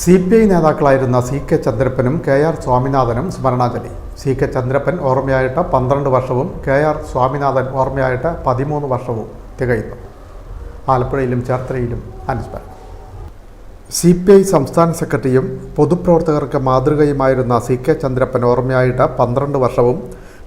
C P I നേതാക്കളായിരുന്ന C K ചന്ദ്രപ്പനും K R സ്വാമിനാഥനും സ്മരണാഞ്ജലി. സി കെ ചന്ദ്രപ്പൻ ഓർമ്മയായിട്ട് പന്ത്രണ്ട് വർഷവും കെ ആർ സ്വാമിനാഥൻ ഓർമ്മയായിട്ട് പതിമൂന്ന് വർഷവും തികയുന്നു. ആലപ്പുഴയിലും ചേർത്തലയിലും അനുസ്മരണം സി പി ഐ സംസ്ഥാന സെക്രട്ടറിയും പൊതുപ്രവർത്തകർക്ക് മാതൃകയുമായിരുന്ന സി കെ ചന്ദ്രപ്പൻ ഓർമ്മയായിട്ട് പന്ത്രണ്ട് വർഷവും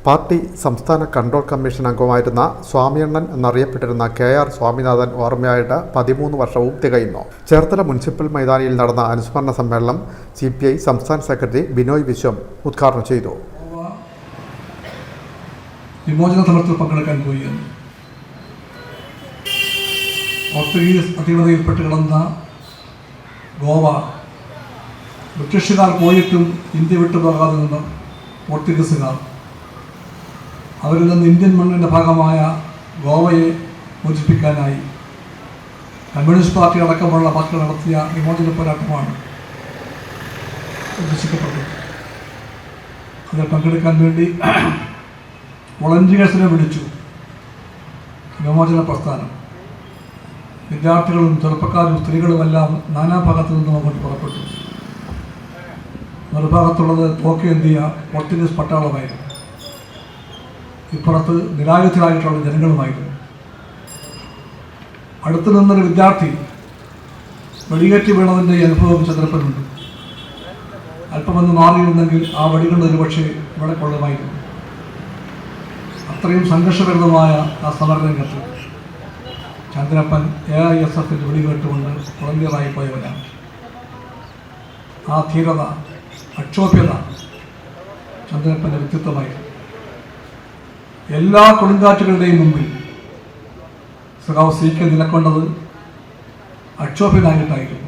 പാർട്ടി സംസ്ഥാന കൺട്രോൾ കമ്മീഷൻ അംഗമായിരുന്ന സ്വാമിയണ്ണൻ എന്നറിയപ്പെട്ടിരുന്ന കെ ആർ സ്വാമിനാഥൻ ഓർമ്മയായിട്ട് പതിമൂന്ന് വർഷവും തികയുന്നു. ചേർത്തല മുനിസിപ്പൽ മൈതാനിയിൽ നടന്ന അനുസ്മരണ സമ്മേളനം സി പി ഐ സംസ്ഥാന സെക്രട്ടറി ബിനോയ് വിശ്വം ഉദ്ഘാടനം ചെയ്തു. വിമോചന സമരത്തിൽ പങ്കെടുക്കാൻ പോയി എന്ന്. പോർച്ചുഗീസ് അധീനതയിൽപ്പെട്ട് കിടന്ന ഗോവ ബ്രിട്ടീഷുകാർ പോയിട്ടും ഇന്ത്യ വിട്ടു പോകാതെ നിന്ന് പോർച്ചുഗീസുകാർ അവരിൽ നിന്ന് ഇന്ത്യൻ മണ്ണിന്റെ ഭാഗമായ ഗോവയെ മോചിപ്പിക്കാനായി കമ്മ്യൂണിസ്റ്റ് പാർട്ടി അടക്കമുള്ള പാർട്ടികൾ നടത്തിയ വിമോചന പോരാട്ടമാണ് ഉദ്ദേശിക്കപ്പെട്ടത്. അതിൽ പങ്കെടുക്കാൻ വേണ്ടി വളണ്ടിയേഴ്സിനെ വിളിച്ചു. വിമോചന പ്രസ്ഥാനം. വിദ്യാർത്ഥികളും ചെറുപ്പക്കാരും സ്ത്രീകളുമെല്ലാം നാനാഭാഗത്തു നിന്നും അങ്ങോട്ട് പുറപ്പെട്ടു. മറുഭാഗത്തുള്ളത് തോക്കേന്തിയ പോർച്ചുഗീസ് പട്ടാളമായിരുന്നു. ഇപ്പുറത്ത് നിരായുധരായിട്ടുള്ള ജനങ്ങളുമായിരുന്നു അടുത്തു നിന്നൊരു വിദ്യാർത്ഥി വെടിയേറ്റ് വീണതിന്റെ അനുഭവം ചന്ദ്രപ്പനുണ്ട്. അല്പമൊന്ന് മാറിയിരുന്നെങ്കിൽ ആ വടികൾ ഒരുപക്ഷെ ഇവിടെ കൊള്ളുമായിരുന്നു. അത്രയും സംഘർഷഭരിതമായ ആ സമരരംഗത്ത് ചന്ദ്രപ്പൻ എ ഐ എസ് എഫിൽ വെടികേട്ടുകൊണ്ട് വളണ്ടിയറായി പോയവനാണ്. ആ ധീരത അക്ഷോഭ്യത ചന്ദ്രപ്പന്റെ വ്യക്തിത്വമായിരുന്നു. എല്ലാ കൊടുങ്കാറ്റുകളുടെയും മുമ്പിൽ സഖാവ് സി കെ നിലക്കൊണ്ടത് അക്ഷോഭ്യനായിട്ടായിരുന്നു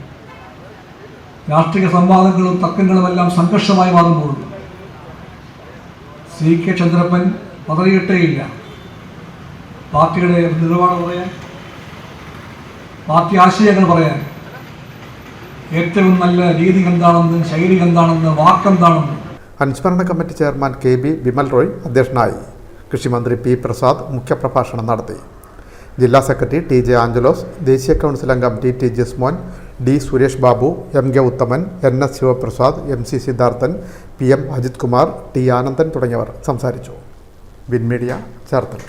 രാഷ്ട്രീയ സംവാദങ്ങളും തർക്കങ്ങളുമെല്ലാം സംഘർഷമായി മാറുമ്പോൾ സി കെ ചന്ദ്രപ്പൻ പതറിയിട്ടേയില്ല പാർട്ടിയുടെ നിലപാട് പറയാൻ പാർട്ടി ആശയങ്ങൾ പറയാൻ ഏറ്റവും നല്ല രീതി എന്താണെന്ന് ശൈലി എന്താണെന്ന് വാക്കെന്താണെന്ന് അനുസ്മരണ committee chairman K B Vimal Roy അധ്യക്ഷനായി. കൃഷിമന്ത്രി പി പ്രസാദ് മുഖ്യപ്രഭാഷണം നടത്തി. ജില്ലാ സെക്രട്ടറി ടി ജെ ആഞ്ചലോസ് ദേശീയ കൗൺസിൽ അംഗം T T Jismon D Suresh Babu M K Uthaman N S Sivaprasad M C Sidharthan P M Ajith Kumar T Anandan തുടങ്ങിയവർ സംസാരിച്ചു. വിൻമീഡിയ ചേർത്തല.